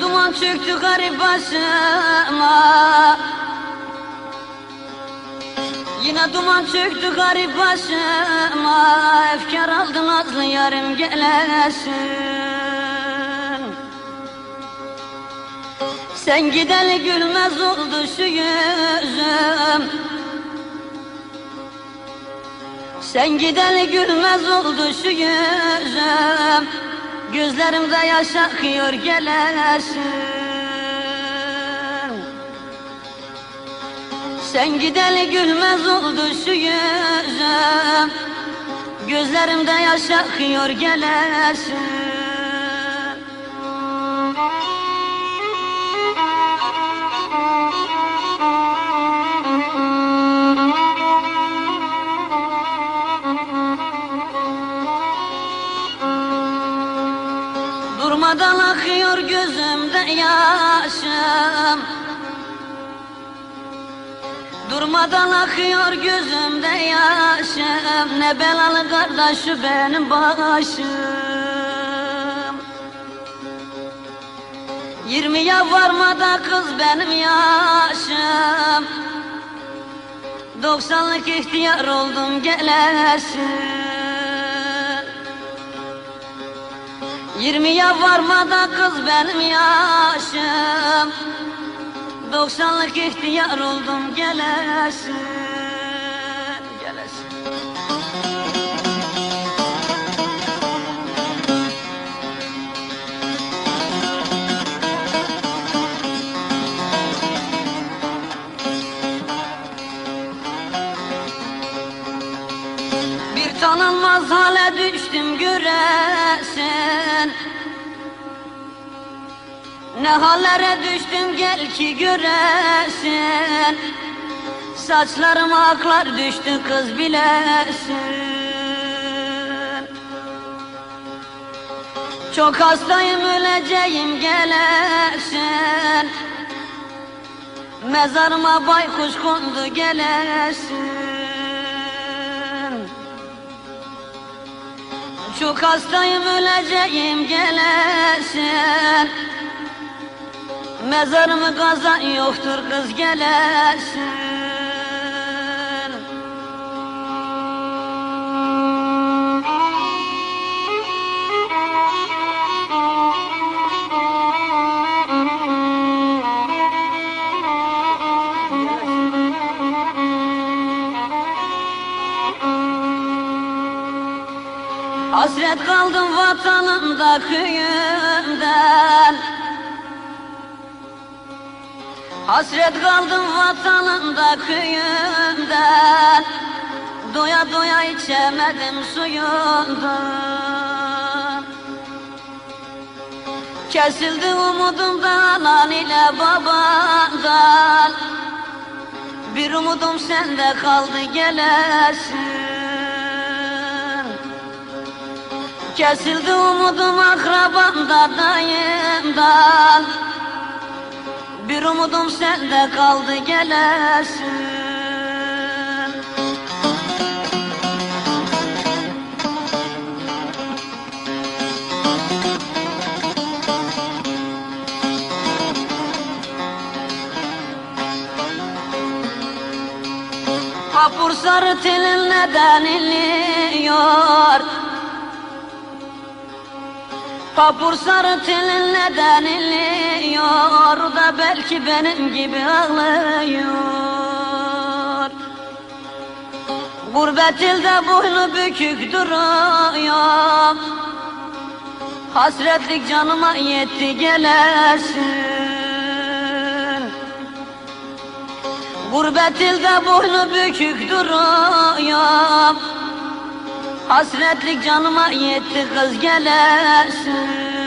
duman çöktü garip başıma. Yine duman çöktü garip başıma. Efkar aldı nazlı yarım gelesin. Sen gideli gülmez oldu şu yüzüm. Sen gideli gülmez oldu şu yüzüm Gözlerimde yaş akıyor gelesin. Sen gideli gülmez oldu şu yüzüm. Gözlerimde yaş akıyor gelesin Durmadan akıyor gözümde yaşım. Durmadan akıyor gözümde yaşım. Ne belalı kardeşi benim başım. Yirmiye varmadan kız benim yaşım. Doksanlık ihtiyar oldum gelesin Yirmiye varmadan kız benim yaşım. Doksanlık ihtiyar oldum gelesin tanınmaz hale düştüm göresin Ne hallere düştüm gel ki göresin Saçlarıma aklar düştü kız bilesin. Çok hastayım öleceğim gelesin. Mezarıma baykuş kondu gelesin Çok hastayım öleceğim gelesin Mezarımı kazan yoktur kız gelesin Hasret kaldım vatanımda köyümden Hasret kaldım vatanımda köyümden Doya doya içemedim suyundan. Kesildi umudumdan an ile babandan. Bir umudum sende kaldı gelesin Kesildi umudum akrabamda dayımdan Bir umudum sende kaldı gelesin. Hapur sarı telin neden Papur sarı telin neden inliyor da belki benim gibi ağlıyor? Gurbet ilde boynu bükük duruyor. Hasretlik canıma yetti gelesin Gurbet ilde boynu bükük duruyor Hasretlik canıma yetti kız gelesin